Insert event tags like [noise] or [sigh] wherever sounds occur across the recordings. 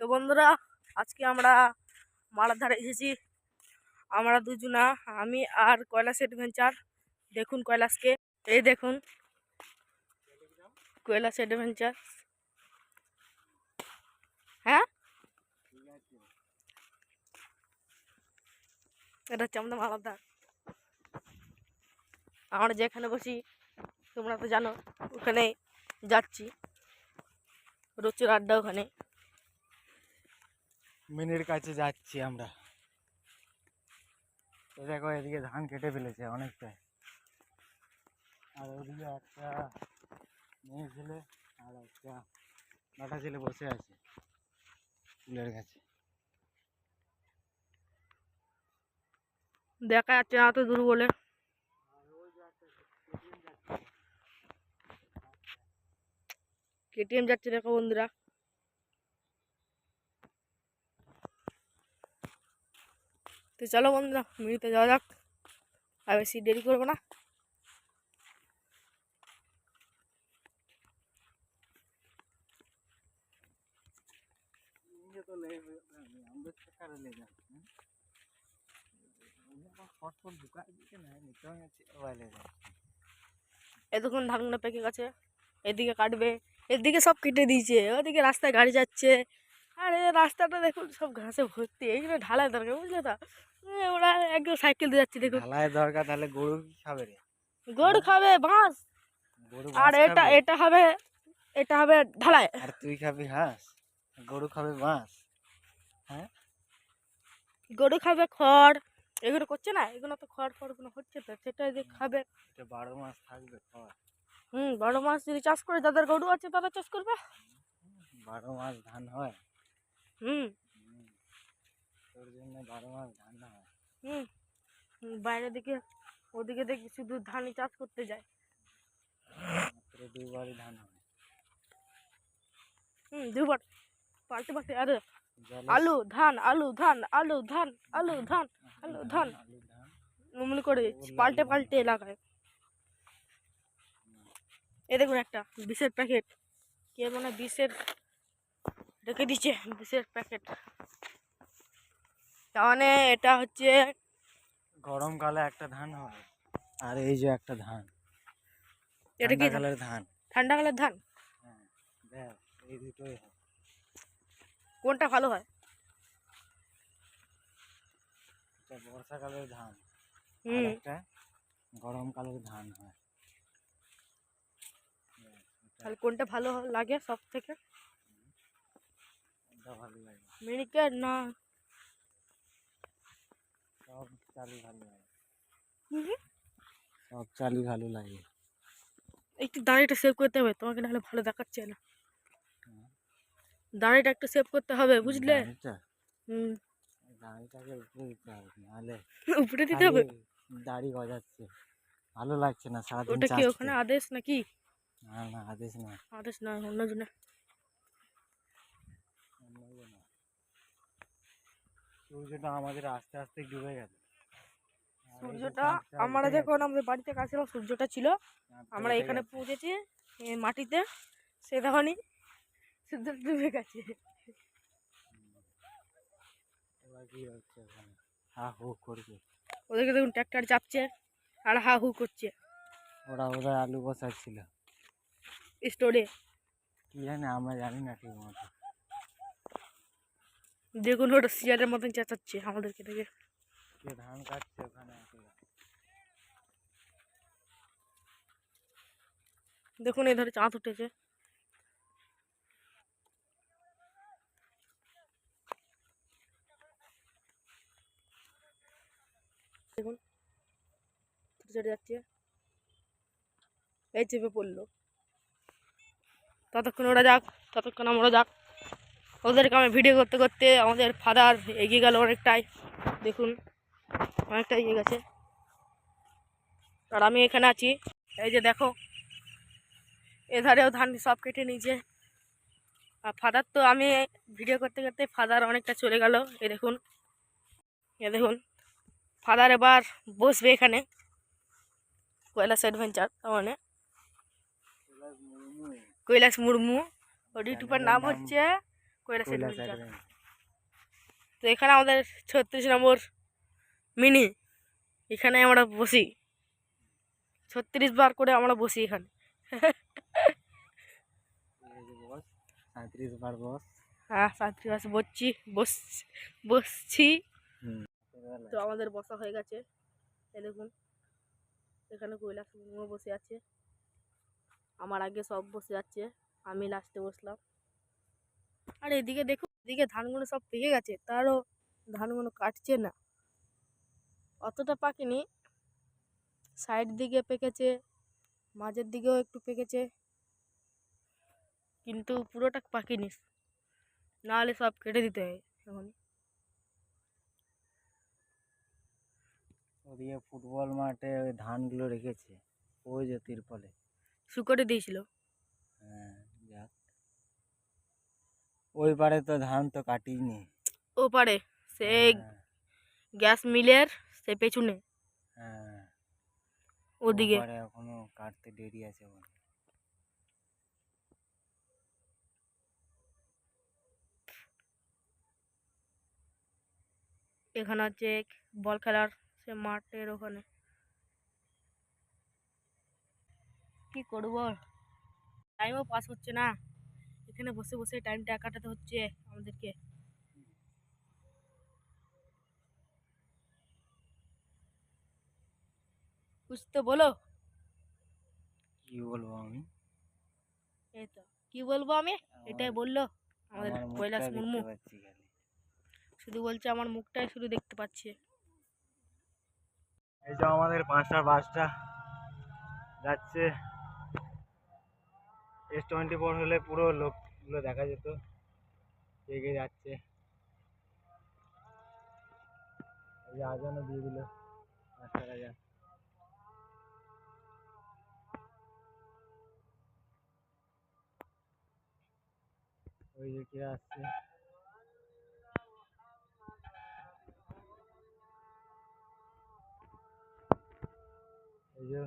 তো বন্ধুরা, আজকে আমরা মালার ধারে এসেছি। আমরা দুজনা, আমি আর কৈলাস অ্যাডভেঞ্চার দেখুন কৈলাসকে। এই দেখুন, কৈলাস অ্যাডভেঞ্চার হ্যাঁ? এটা হচ্ছে আমাদের মালার ধার। আমরা যেখানে বসি, তোমরা তো জানো, ওখানে যাচ্ছি। রচুর আড্ডা ওখানে। মিনির কাছে যাচ্ছি আমরা। তো দেখো, এদিকে ধান কেটে ফেলেছে অনেকটাই। আর ওদিকে একটা মেয়ে ছেলে আর একটা বাটা ছেলে বসে আছে ফুলের কাছে দেখা যাচ্ছে না তো দূর বলে। কেটিএম যাচ্ছে দেখো বন্ধুরা। তো চলো বন্ধুরা মিনিতে যাওয়া যাক। আর বেশি দেরি করব না। এতক্ষণ ঢাকনা পেকে গেছে, এদিকে কাটবে, এদিকে সব কেটে দিয়েছে, ওদিকে রাস্তায় গাড়ি যাচ্ছে আর এই রাস্তাটা দেখুন সব ঘাসে ভর্তি। এইগুলো ঢালাই দরকার বুঝলে তো? ওরা একদম সাইকেল দিয়ে যাচ্ছে দেখুন। ঢালাই দরকার তাহলে গরু খাবে রে। গরু খাবে বাঁশ। আর এটা এটা হবে এটা হবে ঢালাই আর তুই খাবি ঘাস গরু খাবে বাঁশ? গরু খাবে খড়। এগুলো করছে না? এগুলো তো খড় ফড়গুলো হচ্ছে তো সেটা যে খাবে। বারো মাস থাকবে খড়। হুম বড় মাস যদি চাষ করে যাদের গরু আছে তারা চাষ করবে। বারো মাস ধান হয়। হুম। হুম। তোর জন্য বারো মাস ধান না হয়। হুম। বাইরের দিকে ওদিকে দেখি শুধু ধানই চাষ করতে যায়। মাত্র দুবারই ধান হয়। হুম দুবার। পাল্টে পাল্টে আরে। আলু ধান আলু ধান আলু ধান আলু ধান আলু ধান অমনি করে পাল্টে পাল্টে এলাকায় এ দেখুন একটা বিষের প্যাকেট। কে মানে বিষের রেখে দিচ্ছে বিষের প্যাকেট তার মানে এটা হচ্ছে গরমকালে একটা ধান হয়। আর এই যে একটা ধান। এটা কি ধান? ঠান্ডাকালের ধান? ঠান্ডা কালের ধান? হ্যাঁ দেখ এই দুটোই হয়। কোনটা ভালো হয়? এটা বর্ষাকালের ধান। আর হুম একটা গরমকালের ধান হয়। দেখ, এটা- তাহলে কোনটা ভালো হয়- লাগে সব থেকে এটা ভালো লাগে মিনিকেট না সব চালই ভালো লাগে হুম? সব চালই ভালো লাগে একটু দাঁড়িটা সেভ করতে হবে তোমাকে নাহলে ভালো দেখাচ্ছে না হুম। দাঁড়িটা একটু সেভ করতে হবে বুঝলে দাড়িটা হুম দাড়িটাকে উপরে দিতে হবে নাহলে উপরে দিতে হবে খালি দাড়ি গজাচ্ছে ভালো লাগছে না সারাদিন ওটা কি চাষ ওখানে করে। আদেশ নাকি না না আদেশ না আদেশ না অন্য জনে সূর্যটা আমাদের আস্তে আস্তে ডুবে যে সূর্যটা আমরা যখন আমাদের বাড়িতে কাছিলাম সূর্যটা ছিল। আমরা এখানে। পৌঁছেছি মাটিতে সে তখনই সূর্য ডুবে গেছে। হা হু করবে ওদেরকে দেখুন ট্র্যাক্টর চাপছে আর হা হু করছে। ওরা ওরা আলু বসাচ্ছিল। স্টোরে। কি জানি আমরা জানি না ঠিক মতো। দেখুন ওটা শিয়ারের মতন চেঁচাচ্ছে আমাদেরকে দেখে। ধান কাটছে ওখানে? দেখুন এই ধরে চাঁদ উঠেছে। দেখুন ছোট ছোট যাচ্ছে। এই চেপে পড়ল। ততক্ষণ ওরা যাক ততক্ষণ আমরা যাক। ওদেরকে আমি ভিডিও করতে করতে আমাদের ফাদার এগিয়ে গেল অনেকটাই। দেখুন অনেকটা এগিয়ে গেছে। আর আমি এখানে আছি। এই যে দেখো এধারেও ধান সব কেটে নিয়েছে। আর ফাদার তো আমি ভিডিও করতে করতে ফাদার অনেকটা চলে গেল। এ দেখুন এ দেখুন ফাদার এবার বসবে এখানে। কৈলাস অ্যাডভেঞ্চার তার মানে। কৈলাস মুর্মু। ওর ইউটিউবের নাম- হচ্ছে তো এখানে আমাদের ছত্রিশ নম্বর মিনি। এখানে আমরা বসি। ছত্রিশ বার করে আমরা বসি এখানে। বস সাঁত্রিশ বার বস হ্যাঁ সাঁত্রিশ বার বসছি বস বসছি। তো আমাদের বসা হয়ে গেছে। দেখুন এখানে কৈলাস বসে আছে। আমার আগে সব বসে আছে। আমি লাস্টে বসলাম। আর এদিকে দেখুন এদিকে ধানগুলো সব পেকে গেছে তারও ধানগুলো কাটছে না। অতটা পাকেনি সাইড দিকে পেকেছে মাঝের দিকেও একটু পেকেছে কিন্তু পুরোটা পাকেনি। নাহলে সব কেটে দিতে হয় এখন। ওদিকে ফুটবল মাঠে ওই ধানগুলো রেখেছে ওই যে তিরপলে। শুকরে দিয়েছিল। হ্যাঁ। ওই পারে তো ধান তো কাটিনি। ও পারে সে হ্যাঁ, গ্যাস মিলের সে পেছনে। হ্যাঁ। ওদিকে। এখনও কাটতে দেরি আছে এখানে হচ্ছে বল খেলার সে মাঠের ওখানে। কি করব? টাইমও পাস হচ্ছে না। এখানে বসে বসে টাইমটা কাটাতে হচ্ছে আমাদেরকে। বুঝতে বলো? কি বলব আমি? এই তো কি বলব আমি? এটাই বলল আমাদের কৈলাস মুর্মু। শুধু বলছে আমার মুখটাই শুধু দেখতে পাচ্ছি। এই যে আমাদের পাঁচটা বাসটা যাচ্ছে। এস টোয়েন্টি ফোর হলে পুরো লোক লোকগুলো দেখা যেত। কে যাচ্ছে। আজানও দিয়ে দিল। যা। ওই যে কে আসছে? এই যে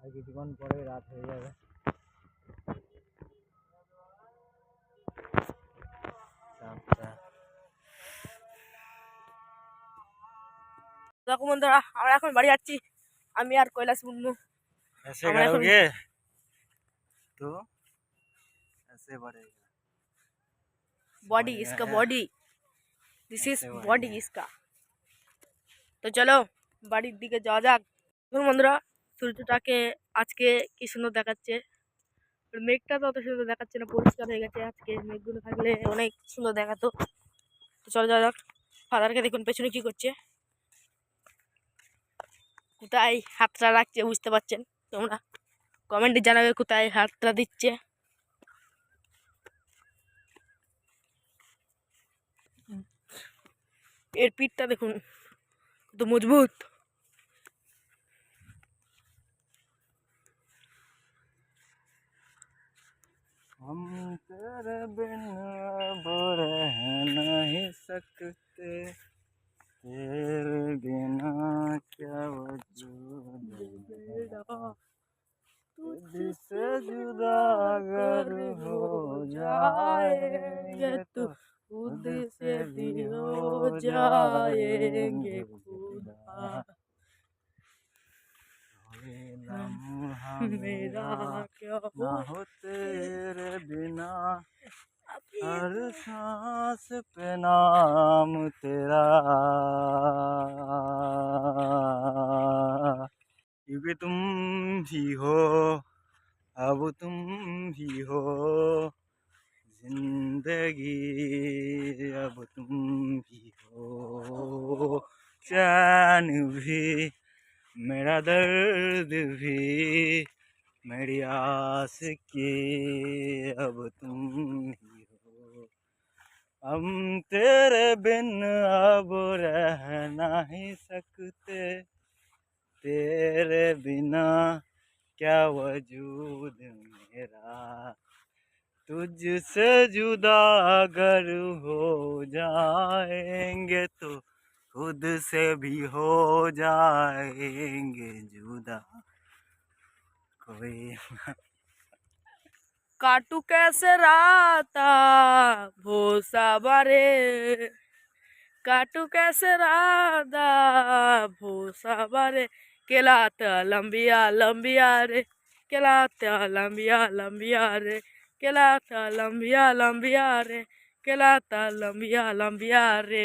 আর কিছুক্ষণ পরে রাত হয়ে যাবে। দেখো বন্ধুরা আমরা এখন বাড়ি যাচ্ছি আমি আর কৈলাস মুর্মু ऐसे हमारा এখন- करोगे तो ऐसे बढ़ेगा बॉडी समझ इसका गया? बॉडी दिस इज ऐसे बॉडी बढ़ेगा। इसका তো চলো বাড়ির দিকে যাওয়া যাক দেখুন বন্ধুরা সূর্যটাকে আজকে কি সুন্দর দেখাচ্ছে আর মেঘটা তো অত সুন্দর দেখাচ্ছে না পরিষ্কার হয়ে গেছে আজকে মেঘগুলো থাকলে অনেক সুন্দর দেখাতো তো চলো যাওয়া যাক ফাদারকে দেখুন পেছনে কি করছে কোথায় হাতটা রাখছে বুঝতে পারছেন তোমরা কমেন্টে জানাবে কোথায় হাতটা দিচ্ছে এর পিঠটা দেখুন কত মজবুত हम तेरे बिना अब रह नहीं सकते तेरे बिना क्या वजूद तुझसे जुदा अगर हो जाएँगे तो खुद से भी हो जाएँगे खुदा [laughs] मेरा क्या हो तेरे बिना। हर सांस पे नाम तेरा। क्योंकि तुम ही हो अब तुम ही हो। ज़िंदगी अब तुम ही हो। चैन भी मेरा दर्द भी मेरी आस की अब तुम ही हो हम तेरे बिन अब रह नहीं सकते। तेरे बिना क्या वजूद मेरा? तुझसे जुदा अगर हो जाएँगे तो खुद से भी हो जाएँगे जुदा। कोई काटू कैसे राता? भूसा बारे काटू कैसे राधा भूसा बारे केलाता लंबिया लंबिया रे। केलाता लंबिया लंबिया रे। केलाता लंबिया लंबिया रे। केलाता लंबिया लंबिया रे।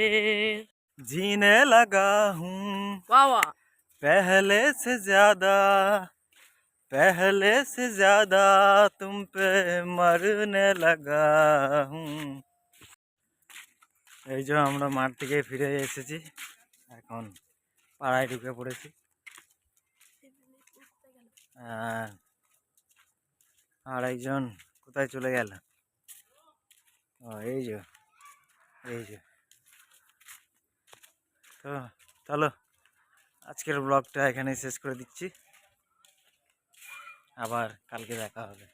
जीने लगा हूँ। वाह वाह। पहले से ज़्यादा। पहले से ज्यादा तुम पे मरने लगा हूँ এই যে আমরা মাঠ থেকে ফিরে এসেছি এখন পাড়ায় ঢুকে পড়েছি আর আর একজন কোথায় চলে গেল ও এই যে এই যে তো চলো আজকের ব্লগটা এখানেই শেষ করে দিচ্ছি আবার কালকে দেখা হবে।